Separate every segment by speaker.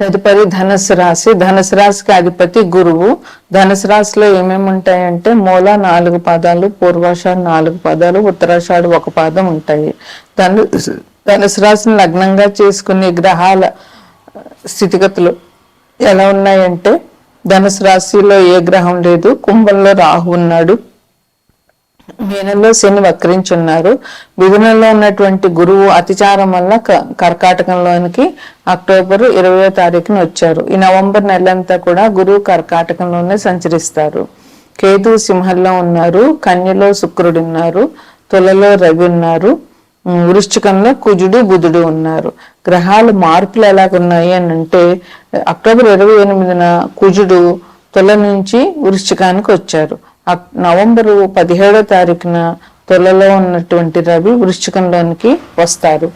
Speaker 1: తదుపరి ధనుసు రాశి. ధనుసు రాశికి అధిపతి గురువు. ధనుసు రాశిలో ఏమేమి ఉంటాయంటే మూల నాలుగు పాదాలు పూర్వాషాఢ నాలుగు పాదాలు ఉత్తరాషాఢ ఒక పాదం ఉంటాయి. ధను ధనుసు రాశిని లగ్నంగా చేసుకునే గ్రహాల స్థితిగతులు ఎలా ఉన్నాయంటే ధనుసు రాశిలో ఏ గ్రహం లేదు. కుంభంలో రాహు ఉన్నాడు. మీనంలో శని వక్రించున్నారు. మిథునంలో ఉన్నటువంటి గురువు అతిచారం వల్ల క- కర్కాటకంలోనికి అక్టోబర్ ఇరవయో తారీఖున వచ్చారు. ఈ నవంబర్ నెలంతా కూడా గురువు కర్కాటకంలోనే సంచరిస్తారు. కేతు సింహంలో ఉన్నారు. కన్యలో శుక్రుడు ఉన్నారు. తులలో రవి ఉన్నారు. ఉమ్, వృశ్చికంలో కుజుడు బుధుడు ఉన్నారు. గ్రహాలు మార్పులు ఎలాగున్నాయి అని అంటే అక్టోబర్ ఇరవై ఎనిమిదిన కుజుడు తుల నుంచి వృశ్చికానికి వచ్చారు. నవంబరు పదిహేడో తారీఖున తొలలో ఉన్నటువంటి రవి వృశ్చికంలోనికి వస్తారు.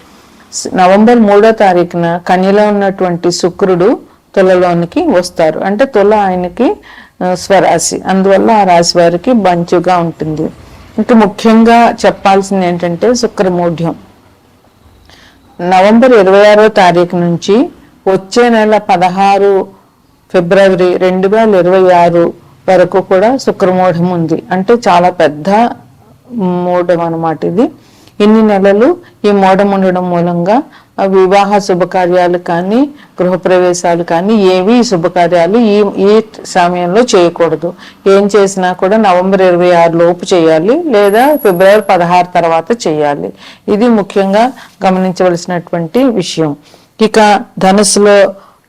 Speaker 1: నవంబర్ మూడో తారీఖున కన్యలో ఉన్నటువంటి శుక్రుడు తులలోనికి వస్తారు. అంటే తుల ఆయనకి స్వరాశి. అందువల్ల ఆ రాశి వారికి బంచుగా ఉంటుంది. ఇంకా ముఖ్యంగా చెప్పాల్సింది ఏంటంటే శుక్రమూఢ్యం. నవంబర్ ఇరవై ఆరో తారీఖు నుంచి వచ్చే నెల పదహారు ఫిబ్రవరి రెండు వేల ఇరవై ఆరు వరకు కూడా శుక్రమూఢం ఉంది. అంటే చాలా పెద్ద మూఢం అనమాట ఇది. ఇన్ని నెలలు ఈ మూఢం ఉండడం మూలంగా వివాహ శుభకార్యాలు కానీ గృహప్రవేశాలు కానీ ఏవి శుభకార్యాలు ఈ ఈ సమయంలో చేయకూడదు. ఏం చేసినా కూడా నవంబర్ ఇరవై ఆరు లోపు చేయాలి లేదా ఫిబ్రవరి పదహారు తర్వాత చేయాలి. ఇది ముఖ్యంగా గమనించవలసినటువంటి విషయం. ఇక ధనుసులో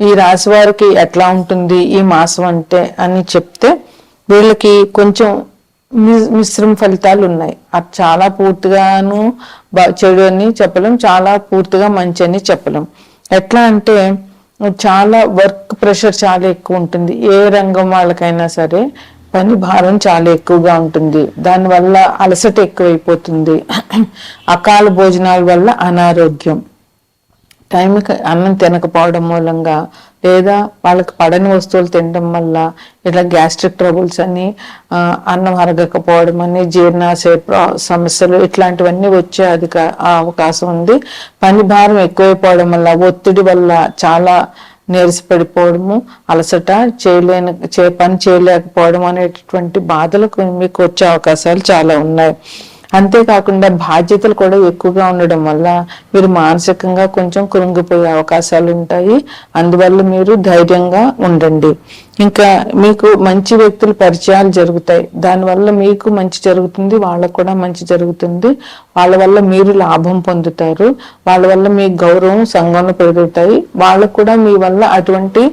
Speaker 1: ఈ రాశి వారికి ఎట్లా ఉంటుంది ఈ మాసం అంటే అని చెప్తే వీళ్ళకి కొంచెం మి- మిశ్రమ ఫలితాలు ఉన్నాయి. అది చాలా పూర్తిగాను చెడు అని చెప్పలేం చాలా పూర్తిగా మంచి అని చెప్పలేం. ఎట్లా అంటే చాలా వర్క్ ప్రెషర్ చాలా ఎక్కువ ఉంటుంది. ఏ రంగం వాళ్ళకైనా సరే పని భారం చాలా ఎక్కువగా ఉంటుంది. దానివల్ల అలసట ఎక్కువైపోతుంది. అకాల భోజనాల వల్ల అనారోగ్యం. టైంకి అన్నం తినకపోవడం మూలంగా లేదా వాళ్ళకి పడని వస్తువులు తినడం వల్ల ఇట్లా గ్యాస్ట్రిక్ ట్రబుల్స్ అని అన్నం అరగకపోవడం అని జీర్ణాశయ సమస్యలు ఇట్లాంటివన్నీ వచ్చే అధిక అవకాశం ఉంది. పని భారం ఎక్కువైపోవడం వల్ల ఒత్తిడి వల్ల చాలా నీరసపడిపోవడము అలసట చేయలేని చే పని చేయలేకపోవడం అనేటటువంటి బాధలకు మీకు వచ్చే అవకాశాలు చాలా ఉన్నాయి. అంతేకాకుండా బాధ్యతలు కూడా ఎక్కువగా ఉండడం వల్ల మీరు మానసికంగా కొంచెం కృంగిపోయే అవకాశాలు ఉంటాయి. అందువల్ల మీరు ధైర్యంగా ఉండండి. ఇంకా మీకు మంచి వ్యక్తుల పరిచయాలు జరుగుతాయి. దానివల్ల మీకు మంచి జరుగుతుంది వాళ్ళకు కూడా మంచి జరుగుతుంది. వాళ్ళ వల్ల మీరు లాభం పొందుతారు. వాళ్ళ వల్ల మీ గౌరవం సంఘంలో పెరుగుతాయి. వాళ్ళకు కూడా మీ వల్ల అటువంటి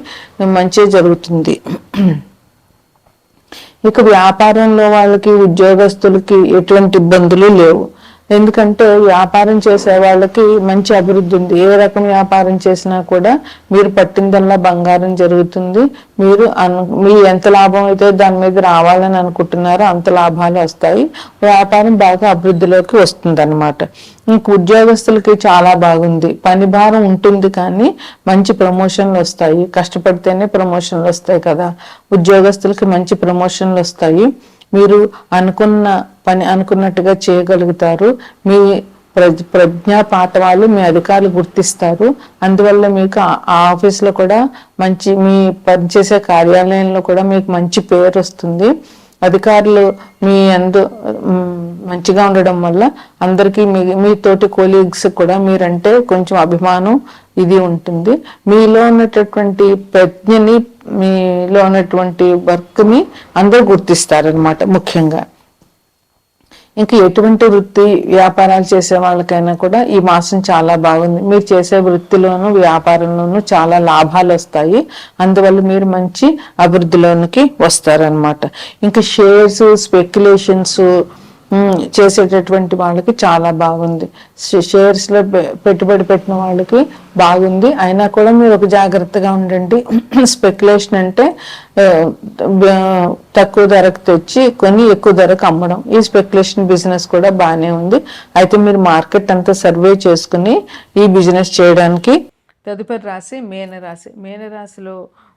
Speaker 1: మంచి జరుగుతుంది. ఇక వ్యాపారంలో వాళ్ళకి ఉద్యోగస్తులకి ఎటువంటి ఇబ్బందులు లేవు. ఎందుకంటే వ్యాపారం చేసే వాళ్ళకి మంచి అభివృద్ధి ఉంది. ఏ రకం వ్యాపారం చేసినా కూడా మీరు పట్టిందల్లా బంగారం జరుగుతుంది. మీరు మీ ఎంత లాభం అయితే దాని మీద రావాలని అనుకుంటున్నారో అంత లాభాలు వస్తాయి. వ్యాపారం బాగా అభివృద్ధిలోకి వస్తుంది అనమాట ఇంక ఉద్యోగస్తులకి చాలా బాగుంది. పని భారం ఉంటుంది కానీ మంచి ప్రమోషన్లు వస్తాయి. కష్టపడితేనే ప్రమోషన్లు వస్తాయి కదా. ఉద్యోగస్తులకి మంచి ప్రమోషన్లు వస్తాయి. మీరు అనుకున్న పని అనుకున్నట్టుగా చేయగలుగుతారు. మీ ప్రజ్ ప్రజ్ఞా పాఠవాలు మీ అధికారులు గుర్తిస్తారు. అందువల్ల మీకు ఆ ఆ ఆఫీస్లో కూడా మంచి మీ పనిచేసే కార్యాలయంలో కూడా మీకు మంచి పేరు వస్తుంది. అధికారులు మీ అందు మంచిగా ఉండడం వల్ల అందరికీ మీ మీ తోటి కొలీగ్స్ కూడా మీరంటే కొంచెం అభిమానం ఇది ఉంటుంది. మీలో ఉన్నటువంటి ప్రజ్ఞని మీలో ఉన్నటువంటి వర్క్ని అందరూ గుర్తిస్తారనమాట ముఖ్యంగా. ఇంకా ఎటువంటి వృత్తి వ్యాపారాలు చేసే వాళ్ళకైనా కూడా ఈ మాసం చాలా బాగుంది. మీరు చేసే వృత్తిలోను వ్యాపారంలోనూ చాలా లాభాలు వస్తాయి. అందువల్ల మీరు మంచి అభివృద్ధిలోనికి వస్తారనమాట ఇంకా షేర్స్ స్పెక్యులేషన్స్ చేసేటటువంటి వాళ్ళకి చాలా బాగుంది. షేర్స్లో పె- పెట్టుబడి పెట్టిన వాళ్ళకి బాగుంది. అయినా కూడా మీరు ఒక జాగ్రత్తగా ఉండండి. స్పెక్యులేషన్ అంటే తక్కువ ధరకు తెచ్చి కొని ఎక్కువ ధరకు అమ్మడం. ఈ స్పెక్యులేషన్ బిజినెస్ కూడా బాగానే ఉంది. అయితే మీరు మార్కెట్ అంతా సర్వే చేసుకుని ఈ బిజినెస్ చేయడానికి తదుపరి రాశి మేనరాశి. మేనరాశిలో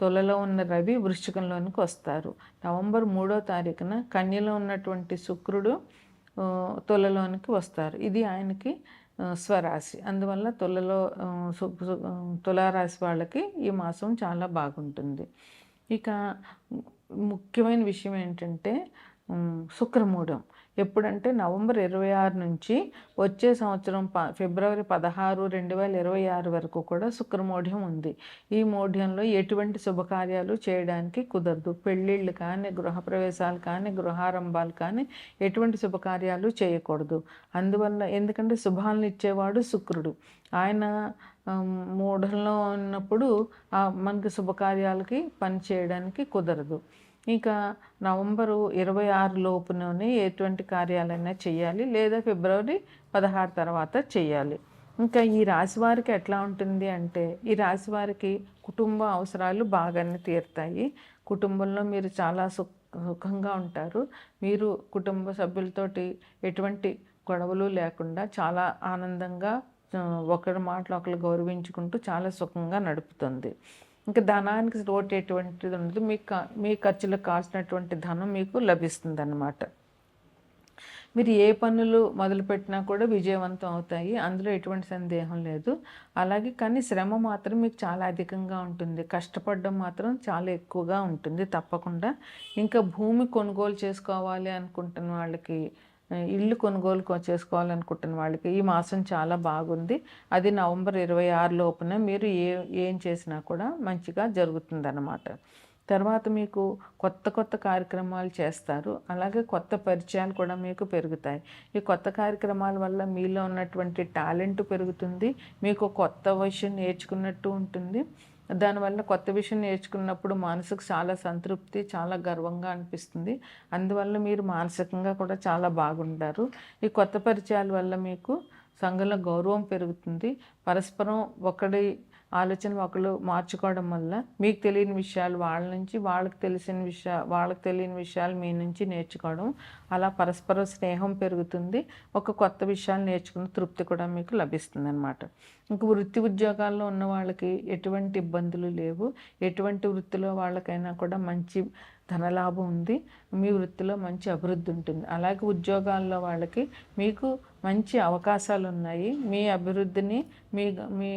Speaker 1: తులలో ఉన్న రవి వృశ్చికంలోనికి వస్తారు. నవంబర్ మూడో తారీఖున కన్యలో ఉన్నటువంటి శుక్రుడు తొలలోనికి తులలోనికి వస్తారు. ఇది ఆయనకి స్వరాశి. అందువల్ల తులలో తులారాశి వాళ్ళకి ఈ మాసం చాలా బాగుంటుంది. ఇక ముఖ్యమైన విషయం ఏంటంటే శుక్రమూఢం. ఎప్పుడంటే నవంబర్ ఇరవై ఆరు నుంచి వచ్చే సంవత్సరం ప ఫిబ్రవరి పదహారు రెండు వేల ఇరవై ఆరు వరకు కూడా శుక్రమోఢ్యం ఉంది. ఈ మోఢ్యంలో ఎటువంటి శుభకార్యాలు చేయడానికి కుదరదు. పెళ్ళిళ్ళు కానీ గృహప్రవేశాలు కానీ గృహారంభాలు కానీ ఎటువంటి శుభకార్యాలు చేయకూడదు. అందువల్ల ఎందుకంటే శుభాలను ఇచ్చేవాడు శుక్రుడు. ఆయన మూఢంలో ఉన్నప్పుడు మనకి శుభకార్యాలకి పని చేయడానికి కుదరదు. ఇంకా నవంబరు ఇరవై ఆరు లోపులోనే ఎటువంటి కార్యాలైనా చేయాలి లేదా ఫిబ్రవరి పదహారు తర్వాత చేయాలి. ఇంకా ఈ రాశి వారికి ఎట్లా ఉంటుంది అంటే ఈ రాశి వారికి కుటుంబ అవసరాలు బాగానే తీరుతాయి. కుటుంబంలో మీరు చాలా సుఖ సుఖంగా ఉంటారు. మీరు కుటుంబ సభ్యులతోటి ఎటువంటి గొడవలు లేకుండా చాలా ఆనందంగా ఒకరి మాటలు ఒకరు గౌరవించుకుంటూ చాలా సుఖంగా నడుపుతుంది. ఇంకా ధనానికి లోటు ఎటువంటిది ఉండదు. మీ మీ ఖర్చులకు కాసినటువంటి ధనం మీకు లభిస్తుంది అన్నమాట మీరు ఏ పనులు మొదలుపెట్టినా కూడా విజయవంతం అవుతాయి. అందులో ఎటువంటి సందేహం లేదు. అలాగే కానీ శ్రమ మాత్రం మీకు చాలా అధికంగా ఉంటుంది. కష్టపడడం మాత్రం చాలా ఎక్కువగా ఉంటుంది తప్పకుండా. ఇంకా భూమి కొనుగోలు చేసుకోవాలి అనుకుంటున్న వాళ్ళకి ఇల్లు కొనుగోలు చేసుకోవాలనుకుంటున్న వాళ్ళకి ఈ మాసం చాలా బాగుంది. అది నవంబర్ ఇరవై ఆరు లోపున మీరు ఏ ఏం చేసినా కూడా మంచిగా జరుగుతుందన్నమాట. తర్వాత మీకు కొత్త కొత్త కార్యక్రమాలు చేస్తారు. అలాగే కొత్త పరిచయాలు కూడా మీకు పెరుగుతాయి. ఈ కొత్త కార్యక్రమాల వల్ల మీలో ఉన్నటువంటి టాలెంట్ పెరుగుతుంది. మీకు కొత్త విషయం నేర్చుకున్నట్టు ఉంటుంది. దానివల్ల కొత్త విషయం నేర్చుకున్నప్పుడు మనసుకు చాలా సంతృప్తి చాలా గర్వంగా అనిపిస్తుంది. అందువల్ల మీరు మానసికంగా కూడా చాలా బాగుంటారు. ఈ కొత్త పరిచయాల వల్ల మీకు సంఘంలో గౌరవం పెరుగుతుంది. పరస్పరం ఒకడి ఆలోచన ఒకళ్ళు మార్చుకోవడం వల్ల మీకు తెలియని విషయాలు వాళ్ళ నుంచి వాళ్ళకి తెలిసిన విషయా వాళ్ళకి తెలియని విషయాలు మీ నుంచి నేర్చుకోవడం. అలా పరస్పర స్నేహం పెరుగుతుంది. ఒక కొత్త విషయాలు నేర్చుకున్న తృప్తి కూడా మీకు లభిస్తుంది అనమాట ఇంక వృత్తి ఉద్యోగాల్లో ఉన్న వాళ్ళకి ఎటువంటి ఇబ్బందులు లేవు. ఎటువంటి వృత్తిలో వాళ్ళకైనా కూడా మంచి ధనలాభం ఉంది మీ వృత్తిలో మంచి అభివృద్ధి ఉంటుంది. అలాగే ఉద్యోగాల్లో వాళ్ళకి మీకు మంచి అవకాశాలు ఉన్నాయి. మీ అభివృద్ధిని మీ మీ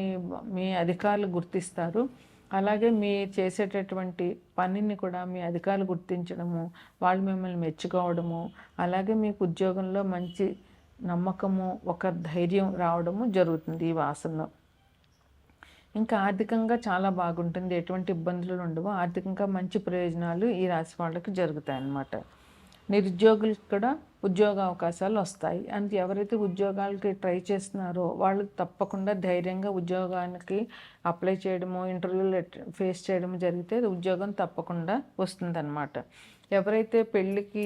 Speaker 1: మీ అధికారులు గుర్తిస్తారు. అలాగే మీ చేసేటటువంటి పనిని కూడా మీ అధికారులు గుర్తించడము వాళ్ళు మిమ్మల్ని మెచ్చుకోవడము అలాగే మీకు ఉద్యోగంలో మంచి నమ్మకము ఒక ధైర్యం రావడము జరుగుతుంది ఈ వాసనలో. ఇంకా ఆర్థికంగా చాలా బాగుంటుంది. ఎటువంటి ఇబ్బందులు ఉండవు. ఆర్థికంగా మంచి ప్రయోజనాలు ఈ రాశి వాళ్ళకి జరుగుతాయి అన్నమాట. నిరుద్యోగులకు కూడా ఉద్యోగ అవకాశాలు వస్తాయి. అండ్ ఎవరైతే ఉద్యోగాలకి ట్రై చేస్తున్నారో వాళ్ళు తప్పకుండా ధైర్యంగా ఉద్యోగానికి అప్లై చేయడము ఇంటర్వ్యూలు ఫేస్ చేయడం జరిగితే ఉద్యోగం తప్పకుండా వస్తుందన్నమాట. ఎవరైతే పెళ్ళికి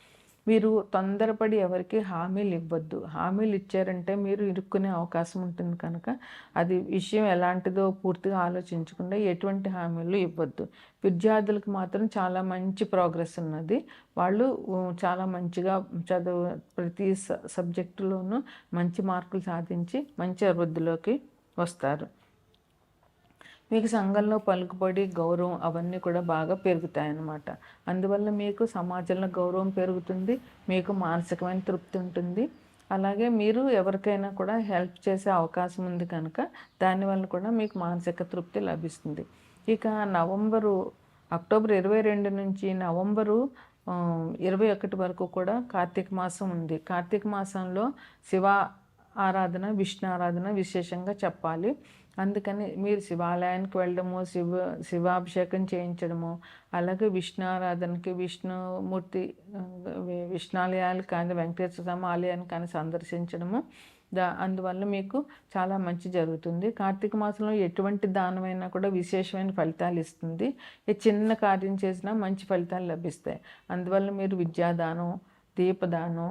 Speaker 1: మీరు తొందరపడి ఎవరికి హామీలు ఇవ్వద్దు హామీలు ఇచ్చారంటే మీరు ఇరుక్కునే అవకాశం ఉంటుంది కనుక అది విషయం ఎలాంటిదో పూర్తిగా ఆలోచించకుండా ఎటువంటి హామీలు ఇవ్వద్దు. విద్యార్థులకు మాత్రం చాలా మంచి ప్రోగ్రెస్ ఉన్నది. వాళ్ళు చాలా మంచిగా చదువు ప్రతి స- సబ్జెక్టులోనూ మంచి మార్కులు సాధించి మంచి అభివృద్ధిలోకి వస్తారు. మీకు సంఘంలో పలుకుబడి గౌరవం అవన్నీ కూడా బాగా పెరుగుతాయి అన్నమాట అందువల్ల మీకు సమాజంలో గౌరవం పెరుగుతుంది మీకు మానసికమైన తృప్తి ఉంటుంది. అలాగే మీరు ఎవరికైనా కూడా హెల్ప్ చేసే అవకాశం ఉంది కనుక దానివల్ల కూడా మీకు మానసిక తృప్తి లభిస్తుంది. ఇక నవంబరు అక్టోబర్ ఇరవై రెండు నుంచి నవంబరు ఇరవై ఒకటి వరకు కూడా కార్తీక మాసం ఉంది. కార్తీక మాసంలో శివ ఆరాధన విష్ణు ఆరాధన విశేషంగా చెప్పాలి. అందుకని మీరు శివాలయానికి వెళ్ళడము శివ శివాభిషేకం చేయించడము అలాగే విష్ణు ఆరాధనకి విష్ణుమూర్తి విష్ణాలయాలు కానీ వెంకటేశ్వర స్వామి ఆలయాన్ని కానీ సందర్శించడము. దా అందువల్ల మీకు చాలా మంచి జరుగుతుంది. కార్తీక మాసంలో ఎటువంటి దానమైనా కూడా విశేషమైన ఫలితాలు ఇస్తుంది. ఏ చిన్న కార్యం చేసినా మంచి ఫలితాలు లభిస్తాయి. అందువల్ల మీరు విద్యాదానం దీపదానం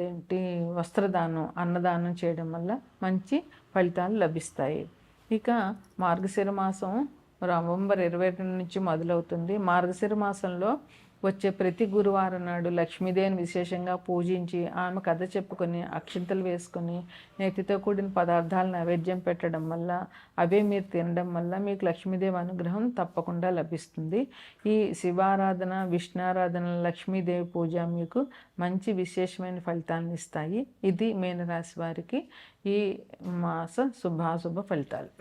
Speaker 1: ఏంటి వస్త్రదానం అన్నదానం చేయడం వల్ల మంచి ఫలితాలు లభిస్తాయి. ఇక మార్గశిర మాసం నవంబర్ ఇరవై రెండు నుంచి మొదలవుతుంది. మార్గశిర మాసంలో వచ్చే ప్రతి గురువారం నాడు లక్ష్మీదేవిని విశేషంగా పూజించి ఆమె కథ చెప్పుకొని అక్షింతలు వేసుకొని నేతితో కూడిన పదార్థాలు నైవేద్యం పెట్టడం వల్ల అవే మీరు తినడం వల్ల మీకు లక్ష్మీదేవి అనుగ్రహం తప్పకుండా లభిస్తుంది. ఈ శివారాధన విష్ణారాధన లక్ష్మీదేవి పూజ మీకు మంచి విశేషమైన ఫలితాలను ఇస్తాయి. ఇది మీనరాశి వారికి ఈ మాస శుభాశుభ ఫలితాలు.